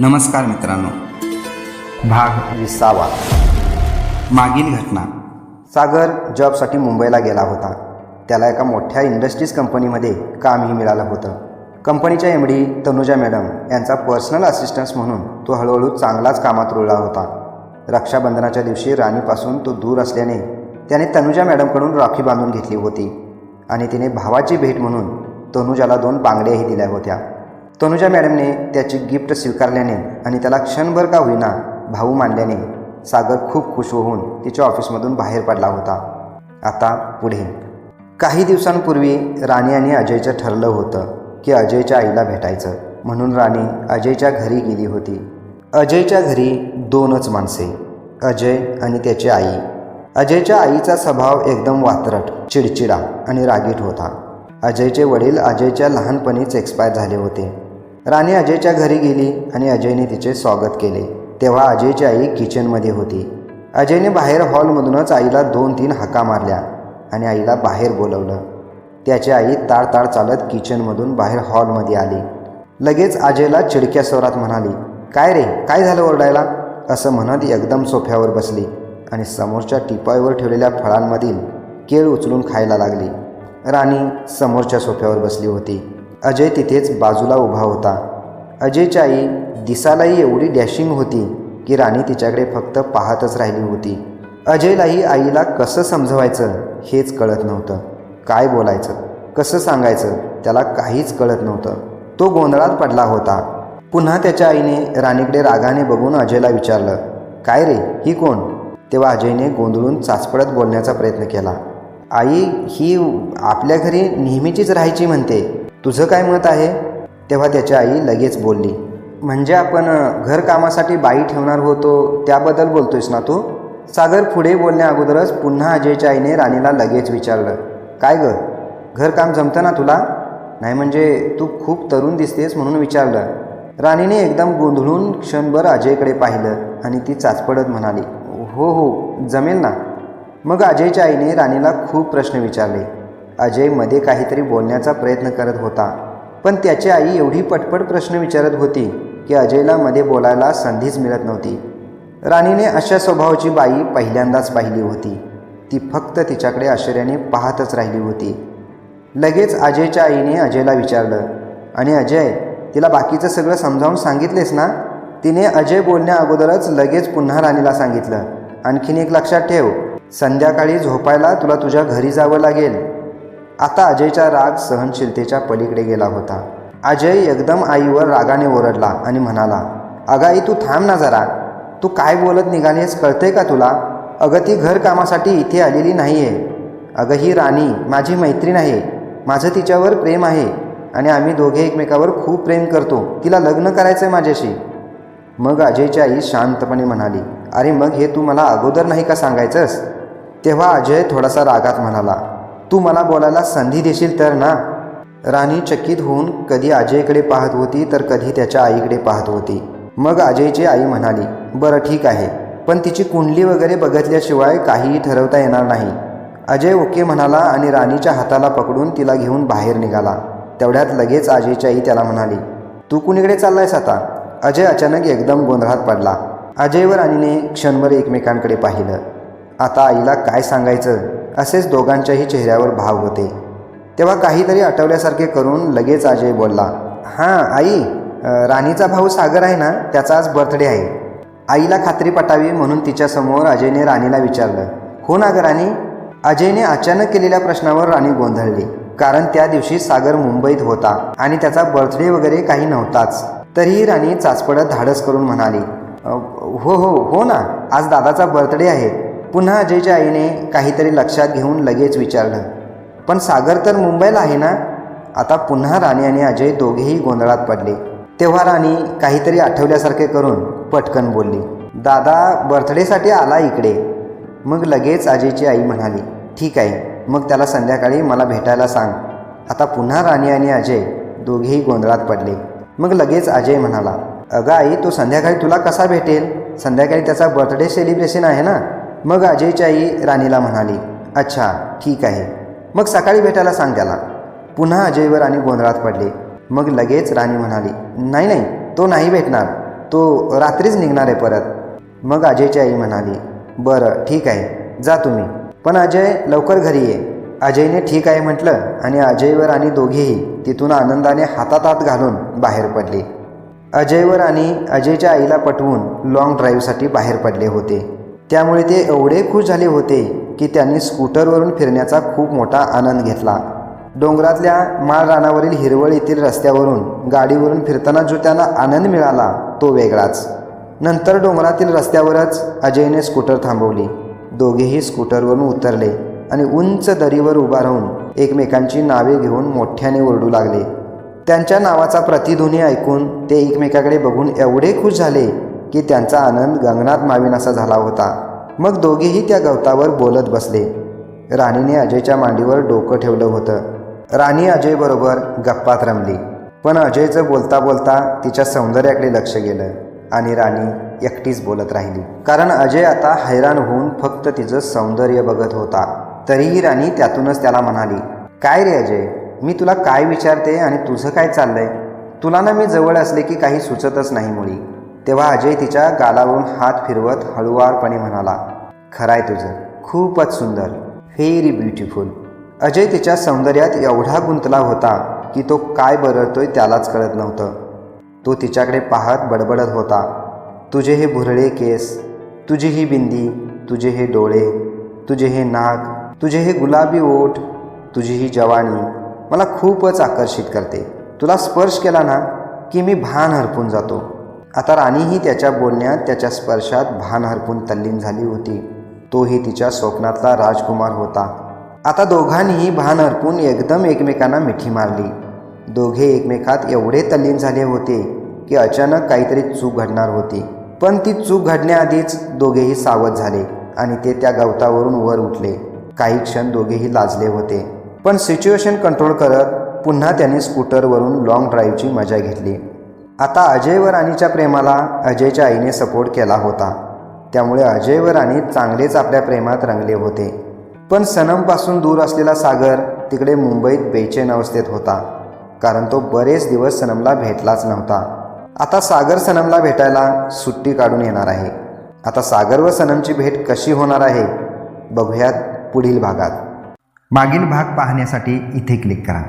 नमस्कार मित्रांनो. भाग विसावा. मागील घटना. सागर जॉबसाठी मुंबईला गेला होता. त्याला एका मोठ्या इंडस्ट्रीज कंपनीमध्ये कामही मिळालं होतं. कंपनीच्या एम डी तनुजा मॅडम यांचा पर्सनल असिस्टन्स म्हणून तो हळूहळू चांगलाच कामात रुळला होता. रक्षाबंधनाच्या दिवशी राणीपासून तो दूर असल्याने त्याने तनुजा मॅडमकडून राखी बांधून घेतली होती आणि तिने भावाची भेट म्हणून तनुजाला दोन बांगड्याही दिल्या होत्या. तनुजा मॅडमने त्याची गिफ्ट स्वीकारल्याने आणि त्याला क्षणभर का होईना भाऊ मानल्याने सागर खूप खुश होऊन तिच्या ऑफिसमधून बाहेर पडला होता. आता पुढे. काही दिवसांपूर्वी राणी आणि अजयचं ठरलं होतं की अजयच्या आईला भेटायचं. म्हणून राणी अजयच्या घरी गेली होती. अजयच्या घरी दोनच माणसे अजय आणि त्याची आई. अजयच्या आईचा स्वभाव एकदम वात्रट चिडचिडा आणि रागीट होता. अजयचे वडील अजयच्या लहानपणीच एक्सपायर झाले होते. राणी अजयच्या घरी गेली आणि अजयने तिचे स्वागत केले. तेव्हा अजयची आई किचनमध्ये होती. अजयने बाहेर हॉलमधूनच आईला दोन तीन हाका मारल्या आणि आईला बाहेर बोलवलं. त्याची आई ताडताड चालत किचनमधून बाहेर हॉलमध्ये आली. लगेच अजयला चिडक्या स्वरात म्हणाली काय रे काय झालं ओरडायला? असं म्हणत एकदम सोफ्यावर बसली आणि समोरच्या टिपाईवर ठेवलेल्या फळांमधील केळ उचलून खायला लागली. राणी समोरच्या सोफ्यावर बसली होती. अजय तिथेच बाजूला उभा होता. अजयची आई दिसालाही एवढी डॅशिंग होती की राणी तिच्याकडे फक्त पाहतच राहिली होती. अजयलाही आईला कसं समजवायचं हेच कळत नव्हतं. काय बोलायचं कसं सांगायचं त्याला काहीच कळत नव्हतं. तो गोंधळात पडला होता. पुन्हा त्याच्या आईने राणीकडे रागाने बघून अजयला विचारलं काय रे ही कोण? तेव्हा अजयने गोंधळून चाचपडत बोलण्याचा प्रयत्न केला. आई ही आपल्या घरी नेहमीचीच राहायची म्हणते. तुझं काय मत आहे? तेव्हा त्याची आई लगेच बोलली म्हणजे आपण घरकामासाठी बाई ठेवणार होतो त्याबद्दल बोलतोयस ना तू? सागर पुढे बोलण्या अगोदरच पुन्हा अजयच्या आईने राणीला लगेच विचारलं काय ग? घरकाम जमतं ना तुला? नाही म्हणजे तू खूप तरुण दिसतेस म्हणून विचारलं. राणीने एकदम गोंधळून क्षणभर अजयकडे पाहिलं आणि ती चाचपडत म्हणाली हो हो जमेल ना. मग अजयच्या आईने राणीला खूप प्रश्न विचारले अजयमध्ये काहीतरी बोलण्याचा प्रयत्न करत होता. पण त्याची आई एवढी पटपट प्रश्न विचारत होती की अजयला मध्ये बोलायला संधीच मिळत नव्हती. राणीने अशा स्वभावाची बाई पहिल्यांदाच पाहिली होती. ती फक्त तिच्याकडे आश्चर्याने पाहतच राहिली होती. लगेच अजयच्या आईने अजयला विचारलं आणि अजय तिला बाकीचं सगळं समजावून सांगितलेस ना? तिने अजय बोलण्या अगोदरच लगेच पुन्हा राणीला सांगितलं आणखीन एक लक्षात ठेव संध्याकाळी झोपायला तुला तुझ्या घरी जावं लागेल. आता अजयचा राग सहनशीलतेच्या पलीकडे गेला होता. अजय एकदम आईवर रागाने ओरडला आणि म्हणाला अगं आई तू थांब ना जरा. तू काय बोलत निघालीस कळतंय का तुला? अगं ती घरकामासाठी इथे आलेली नाही आहे अगं ही राणी माझी मैत्रीण आहे. माझं तिच्यावर प्रेम आहे आणि आम्ही दोघे एकमेकावर खूप प्रेम करतो. तिला लग्न करायचं आहे माझ्याशी. मग अजयची आई शांतपणे म्हणाली अरे मग हे तू मला अगोदर नाही का सांगायचंस? तेव्हा अजय थोडासा रागात म्हणाला तू मला बोलायला संधी देशील तर ना? राणी चकित होऊन कधी अजयकडे पाहत होती तर कधी त्याच्या आईकडे पाहत होती. मग अजयची आई म्हणाली बरं ठीक आहे. पण तिची कुंडली वगैरे बघितल्याशिवाय काहीही ठरवता येणार नाही. अजय ओके म्हणाला आणि राणीच्या हाताला पकडून तिला घेऊन बाहेर निघाला. तेवढ्यात लगेच अजयची आई त्याला म्हणाली तू कुणीकडे चाललायस आता? अजय अचानक एकदम गोंधळात पडला. अजय व राणीने क्षणभर एकमेकांकडे पाहिलं. आता आईला काय सांगायचं? असेच दोघांच्याही चेहऱ्यावर भाव होते. तेव्हा काहीतरी आठवल्यासारखे करून लगेच अजय बोलला हां आई राणीचा भाऊ सागर आहे ना त्याचा आज बर्थडे आहे. आईला खात्री पटावी म्हणून तिच्यासमोर अजयने राणीला विचारलं हो ना ग राणी? अजयने अचानक केलेल्या प्रश्नावर राणी गोंधळली कारण त्या दिवशी सागर मुंबईत होता आणि त्याचा बर्थडे वगैरे काही नव्हताच. तरीही राणी चाचपडत धाडस करून म्हणाली हो हो हो ना आज दादाचा बर्थडे आहे. पुन्हा अजयच्या आईने काहीतरी लक्षात घेऊन लगेच विचारलं पण सागर तर मुंबईला आहे ना? आता पुन्हा राणी आणि अजय दोघेही गोंधळात पडले. तेव्हा राणी काहीतरी आठवल्यासारखे करून पटकन बोलली दादा बर्थडेसाठी आला इकडे. मग लगेच अजयची आई म्हणाली ठीक आहे मग त्याला संध्याकाळी मला भेटायला सांग. आता पुन्हा राणी आणि अजय दोघेही गोंधळात पडले. मग लगेच अजय म्हणाला अगं आई तो संध्याकाळी तुला कसा भेटेल? संध्याकाळी त्याचा बर्थडे सेलिब्रेशन आहे ना? मग अजयची आई राणीला म्हणाली अच्छा ठीक आहे. मग सकाळी भेटायला सांग त्याला. पुन्हा अजयवर आणि गोंधळात पडले. मग लगेच राणी म्हणाली नाही नाही तो नाही भेटणार. तो रात्रीच निघणार आहे परत. मग अजयची आई म्हणाली बरं ठीक आहे. जा तुम्ही. पण अजय लवकर घरी ये. अजयने ठीक आहे म्हटलं आणि अजयवर आणि दोघेही तिथून आनंदाने हातात हात घालून बाहेर पडले. अजयवर आणि अजयच्या आईला पटवून लाँग ड्राईव्हसाठी बाहेर पडले होते. त्यामुळे ते एवढे खुश झाले होते की त्यांनी स्कूटरवरून फिरण्याचा खूप मोठा आनंद घेतला. डोंगरातल्या माळरानावरील हिरवळ येथील रस्त्यावरून गाडीवरून फिरताना जो त्यांना आनंद मिळाला तो वेगळाच. नंतर डोंगरातील रस्त्यावरच अजयने स्कूटर थांबवली. दोघेही स्कूटरवरून उतरले आणि उंच दरीवर उभा राहून एकमेकांची नावे घेऊन मोठ्याने ओरडू लागले. त्यांच्या नावाचा प्रतिध्वनी ऐकून ते एकमेकाकडे बघून एवढे खुश झाले की त्यांचा आनंद गगनात असा झाला होता. मग दोघेही त्या गवतावर बोलत बसले. राणीने अजयच्या मांडीवर डोकं ठेवलं होतं. राणी अजयबरोबर गप्पात रमली. पण अजयचं बोलता बोलता तिच्या सौंदर्याकडे लक्ष गेलं आणि राणी एकटीच बोलत राहिली. कारण अजय आता हैराण होऊन फक्त तिचं सौंदर्य बघत होता. तरीही राणी त्यातूनच त्याला म्हणाली काय रे अजय? मी तुला काय विचारते आणि तुझं काय चाललंय? तुला ना मी जवळ असले की काही सुचतच नाही मुळी. तेव्हा अजय तिच्या गालावरून हात फिरवत हळुवारपणे म्हणाला खराय तुझं. खूपच सुंदर. व्हेरी ब्युटिफुल अजय तिच्या सौंदर्यात एवढा गुंतला होता की तो काय बरळतोय त्यालाच कळत नव्हतं. तो तिच्याकडे पाहत बडबडत होता. तुझे हे भुरळे केस तुझी ही बिंदी तुझे हे डोळे तुझे हे नाक तुझे हे गुलाबी ओठ तुझी ही जवानी मला खूपच आकर्षित करते. तुला स्पर्श केला ना की मी भान हरपून जातो. आता राणीही त्याच्या बोलण्यात त्याच्या स्पर्शात भान हरपून तल्लीन झाली होती. तोही तिच्या स्वप्नातला राजकुमार होता. आता दोघांनीही भान हरपून एकदम एकमेकांना मिठी मारली. दोघे एकमेकात एवढे तल्लीन झाले होते की अचानक काहीतरी चूक घडणार होती. पण ती चूक घडण्याआधीच दोघेही सावध झाले आणि ते त्या गवतावरून वर उठले. काही क्षण दोघेही लाजले होते. पण सिच्युएशन कंट्रोल करत पुन्हा त्यांनी स्कूटरवरून लाँग ड्राईव्हची मजा घेतली. आता अजय व राणीच्या प्रेमाला अजयच्या आईने सपोर्ट केला होता. त्यामुळे अजय व राणी चांगलेच आपल्या प्रेमात रंगले होते. पण सनमपासून दूर असलेला सागर तिकडे मुंबईत बेचैन अवस्थेत होता. कारण तो बरेच दिवस सनमला भेटलाच नव्हता. आता सागर सनमला भेटायला सुट्टी काढून येणार आहे. आता सागर व सनमची भेट कशी होणार आहे बघूयात पुढील भागात. मागील भाग पाहण्यासाठी इथे क्लिक करा.